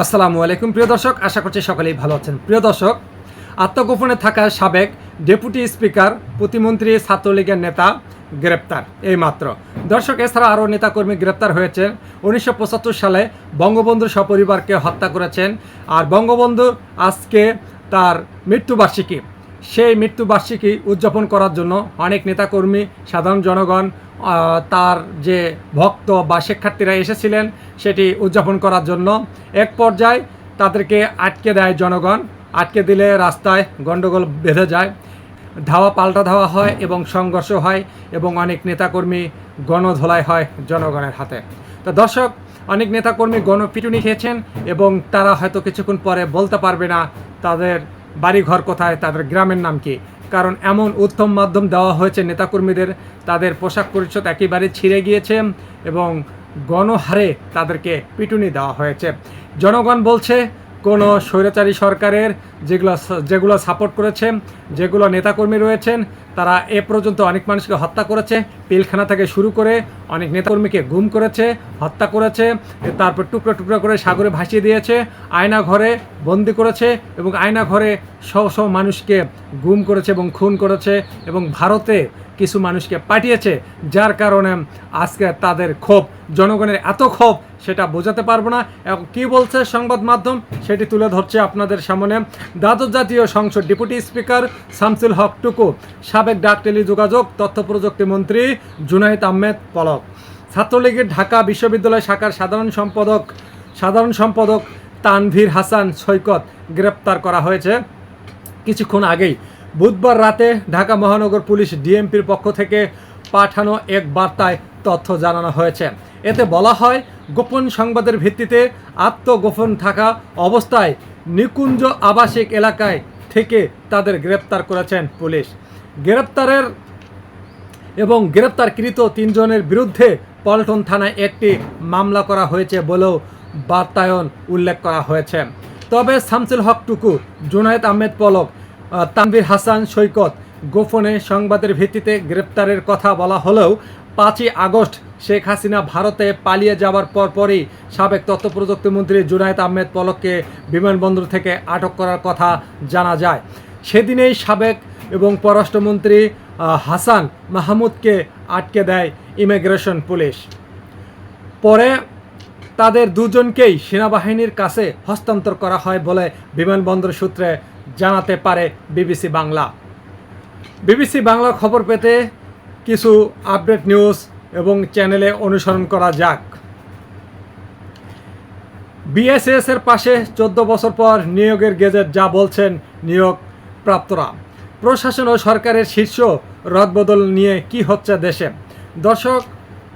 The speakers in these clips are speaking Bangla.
আসসালামু আলাইকুম, প্রিয় দর্শক। আশা করছি সকলেই ভালো আছেন। প্রিয় দর্শক, আত্মগোপনে থাকা সাবেক ডেপুটি স্পিকার, প্রতিমন্ত্রী, ছাত্রলীগের নেতা গ্রেপ্তার। এই মাত্র। দর্শক, এছাড়া আরও নেতাকর্মী গ্রেপ্তার হয়েছে উনিশশো পঁচাত্তর সালে বঙ্গবন্ধু সপরিবারকে হত্যা করেছেন। আর বঙ্গবন্ধু আজকে তার মৃত্যুবার্ষিকী সেই মৃত্যুবার্ষিকী উদযাপন করার জন্য অনেক নেতাকর্মী, সাধারণ জনগণ তার যে ভক্ত বা শিক্ষার্থীরা এসেছিলেন সেটি উদযাপন করার জন্য। এক পর্যায়ে তাদেরকে আটকে দেয় জনগণ, আটকে দিলে রাস্তায় গণ্ডগোল বেঁধে যায়, ধাওয়া পাল্টা ধাওয়া হয় এবং সংঘর্ষ হয় এবং অনেক নেতাকর্মী গণধোলাই হয় জনগণের হাতে। তো দর্শক, অনেক নেতাকর্মী গণপিটুনি খেয়েছেন এবং তারা হয়তো কিছুক্ষণ পরে বলতে পারবে না তাদের বাড়িঘর কোথায়, তাদের গ্রামের নাম কি? কারণ এমন উত্তম মাধ্যম দেওয়া হয়েছে নেতাকর্মীদের। তাদের পোশাক পরিচ্ছদ একেবারে ছিঁড়ে গিয়েছে এবং গণহারে তাদেরকে পিটুনি দেওয়া হয়েছে। জনগণ বলছে কোনো স্বৈরাচারী সরকারের যেগুলো যেগুলো সাপোর্ট করেছে, যেগুলো নেতাকর্মী রয়েছেন, তারা এ পর্যন্ত অনেক মানুষকে হত্যা করেছে। পিলখানা থেকে শুরু করে অনেক নেতাকর্মীকে গুম করেছে, হত্যা করেছে, তারপর টুকরো টুকরো করে সাগরে ভাসিয়ে দিয়েছে আয়না ঘরে বন্দি করেছে এবং আয়না ঘরে শহ শহ মানুষকে গুম করেছে এবং খুন করেছে এবং ভারতে কিছু মানুষকে পাঠিয়েছে, যার কারণে আজকে তাদের ক্ষোভ, জনগণের এত ক্ষোভ, সেটা বোঝাতে পারব না। এবং কী বলছে সংবাদ মাধ্যম? সেটি তুলে ধরছে আপনাদের সামনে। দ্বাদশ জাতীয় সংসদ ডেপুটি স্পিকার শামসুল হক টুকু, সাবেক ডাক টেলিযোগাযোগ, তথ্য প্রযুক্তি মন্ত্রী জুনাইদ আহমেদ পলক। ছাত্রলীগের ঢাকা বিশ্ববিদ্যালয় শাখার সাধারণ সম্পাদক সাধারণ সম্পাদক তানভীর হাসান সৈকত গ্রেপ্তার করা হয়েছে। কিছুক্ষণ আগেই বুধবার রাতে ঢাকা মহানগর পুলিশ ডিএমপির পক্ষ থেকে পাঠানো এক বার্তায় তথ্য জানানো হয়েছে। এতে বলা হয়, গোপন সংবাদের ভিত্তিতে আত্মগোপন থাকা অবস্থায় নিকুঞ্জ আবাসিক এলাকায় থেকে তাদের গ্রেপ্তার করেছেন পুলিশ। গ্রেপ্তারের এবং গ্রেপ্তারকৃত তিনজনের বিরুদ্ধে পল্টন থানায় একটি মামলা করা হয়েছে বলেও বার্তায়ন উল্লেখ করা হয়েছে। তবে শামসুল হক টুকু, জুনায়েদ আহমেদ পলক তানভীর হাসান সৈকত। গোপনে সংবাদের ভিত্তিতে গ্রেপ্তারের কথা বলা হলেও পাঁচই আগস্ট শেখ হাসিনা ভারতে পালিয়ে যাওয়ার পরপরই সাবেক তথ্য প্রযুক্তি মন্ত্রী জুনায়েদ আহমেদ পলককে বিমানবন্দর থেকে আটক করার কথা জানা যায়। সেদিনেই সাবেক এবং পররাষ্ট্রমন্ত্রী হাসান মাহমুদকে আটকে দেয় ইমিগ্রেশন পুলিশ। পরে তাদের দুজনকেই সেনাবাহিনীর কাছে হস্তান্তর করা হয় বলে বিমানবন্দর সূত্রে জানাতে পারে বিবিসি বাংলা। বিবিসি বাংলা খবর পেতে কিছু আপডেট নিউজ এবং চ্যানেলে অনুসরণ করা যাক। বিএসএস এর পাশে চোদ্দ বছর পর নিয়োগের গেজেট যা বলছেন নিয়োগ প্রাপ্তরা। প্রশাসন ও সরকারের শীর্ষ রদবদল নিয়ে কি হচ্ছে দেশে? দর্শক,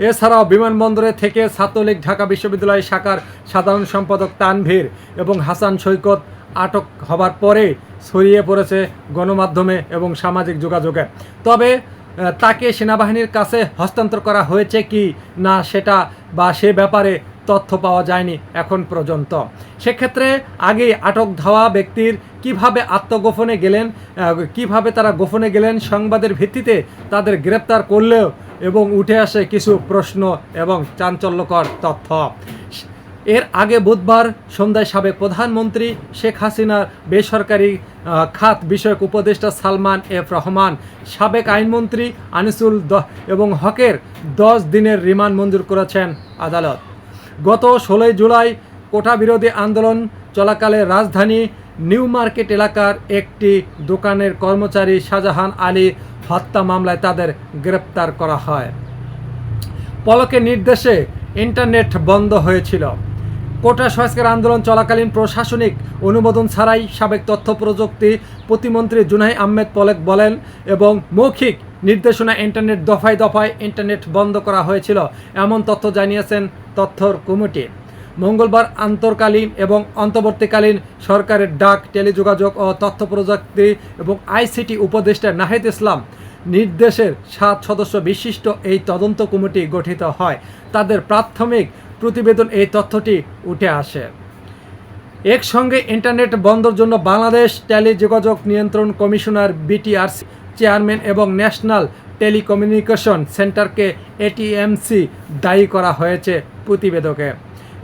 এছাড়াও বিমানবন্দরে থেকে ছাত্রলীগ ঢাকা বিশ্ববিদ্যালয় শাখার সাধারণ সম্পাদক তানভীর এবং হাসান সৈকত আটক হবার পরে ছড়িয়ে পড়েছে গণমাধ্যমে এবং সামাজিক যোগাযোগে। তবে তাকে সেনাবাহিনীর কাছে হস্তান্তর করা হয়েছে কি না সেটা বা সে ব্যাপারে তথ্য পাওয়া যায়নি এখন পর্যন্ত। সেক্ষেত্রে আগে আটক ধাওয়া ব্যক্তির কীভাবে আত্মগোপনে গেলেন কীভাবে তারা গোপনে গেলেন সংবাদের ভিত্তিতে তাদের গ্রেপ্তার করলেও এবং উঠে আসে কিছু প্রশ্ন এবং চাঞ্চল্যকর তথ্য। এর আগে বুধবার সন্ধ্যায় সাবেক প্রধানমন্ত্রী শেখ হাসিনার বেসরকারি খাত বিষয়ক উপদেষ্টা সালমান এফ রহমান, সাবেক আইনমন্ত্রী আনিসুল এবং হকের দশ দিনের রিমান্ড মঞ্জুর করেছেন আদালত। গত ষোলোই জুলাই কোটা বিরোধী আন্দোলন চলাকালে রাজধানী নিউ মার্কেট এলাকার একটি দোকানের কর্মচারী শাহজাহান আলী হত্যা মামলায় তাদের গ্রেপ্তার করা হয়। পলকের নির্দেশে ইন্টারনেট বন্ধ হয়েছিল। কোটা সংস্কার আন্দোলন চলাকালীন প্রশাসনিক অনুমোদন ছাড়াই সাবেক তথ্য প্রযুক্তি প্রতিমন্ত্রী জুনাই আহমেদ পলেক বলেন এবং মৌখিক নির্দেশনা ইন্টারনেট দফায় দফায় ইন্টারনেট বন্ধ করা হয়েছিল। এমন তথ্য জানিয়েছেন তথ্যর কমিটি। মঙ্গলবার আন্তর্কালীন এবং অন্তর্বর্তীকালীন সরকারের ডাক, টেলিযোগাযোগ ও তথ্য প্রযুক্তি এবং আইসিটি উপদেষ্টা নাহিদ ইসলাম নির্দেশের সাত সদস্য বিশিষ্ট এই তদন্ত কমিটি গঠিত হয়। তাদের প্রাথমিক প্রতিবেদন এই তথ্যটি উঠে আসে। একসঙ্গে ইন্টারনেট বন্ধর জন্য বাংলাদেশ টেলিযোগাযোগ নিয়ন্ত্রণ কমিশনার বিটিআরসি চেয়ারম্যান এবং ন্যাশনাল টেলিকমিউনিকেশন সেন্টারকে এটিএমসি দায়ী করা হয়েছে প্রতিবেদকে।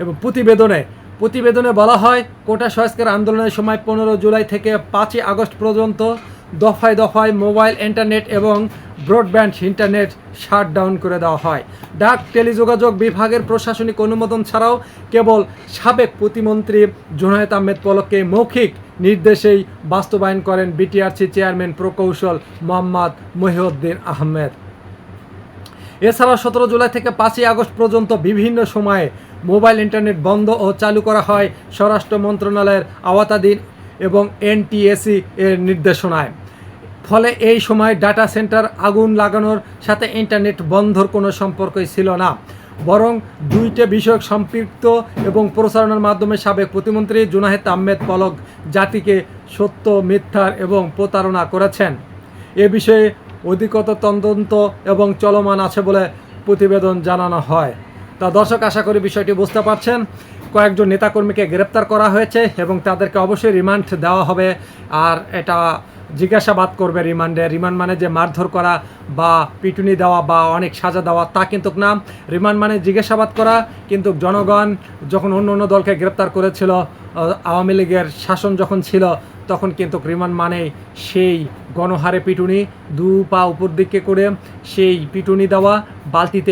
এবং প্রতিবেদনে প্রতিবেদনে বলা হয়, কোটা সংস্কার আন্দোলনের সময় পনেরো জুলাই থেকে পাঁচই আগস্ট পর্যন্ত দফায় দফায় মোবাইল, ইন্টারনেট এবং ব্রডব্যান্ড, ইন্টারনেট শাটডাউন করে দেওয়া হয়। ডাক, টেলিযোগাযোগ বিভাগের প্রশাসনিক অনুমোদন ছাড়াও কেবল সাবেক প্রতিমন্ত্রী জুনায়েদ আহমেদ পলককে মৌখিক নির্দেশেই বাস্তবায়ন করেন বিটিআরসি চেয়ারম্যান প্রকৌশল মোহাম্মদ মহিউদ্দিন আহমেদ। এছাড়া সতেরো জুলাই থেকে পাঁচই আগস্ট পর্যন্ত বিভিন্ন সময়ে মোবাইল, ইন্টারনেট বন্ধ ও চালু করা হয় স্বরাষ্ট্র মন্ত্রণালয়ের আওতাধীন এবং এনটিএসি এর নির্দেশনায়। ফলে এই সময় ডাটা সেন্টার আগুন লাগানোর সাথে ইন্টারনেট বন্ধর কোনো সম্পর্কই ছিল না। বরং দুইটা বিষয়ক সম্পৃক্ত এবং প্রচারণার মাধ্যমে সাবেক প্রতিমন্ত্রী জুনাহেদ আহমেদ পলক জাতিকে সত্য, মিথ্যার এবং প্রতারণা করেছেন। এ বিষয়ে অধিকতর তদন্ত এবং চলমান আছে বলে প্রতিবেদন জানানো হয়। তা দর্শক, আশা করি বিষয়টি বুঝতে পারছেন। কয়েকজন নেতাকর্মীকে গ্রেপ্তার করা হয়েছে এবং তাদেরকে অবশ্যই রিমান্ড দেওয়া হবে। আর এটা জিজ্ঞাসাবাদ করবে রিমান্ডে। রিমান্ড মানে যে মারধর করা বা পিটুনি দেওয়া বা অনেক সাজা দেওয়া, তা কিন্তু না। রিমান্ড মানে জিজ্ঞাসাবাদ করা, কিন্তু জনগণ যখন অন্য অন্য দলকে গ্রেপ্তার করেছিল আওয়ামী লীগের শাসন যখন ছিল, তখন কিন্তু রিমান্ড মানে সেই গণহারে পিটুনি, দু পা উপর দিকে করে সেই পিটুনি দেওয়া, বালতিতে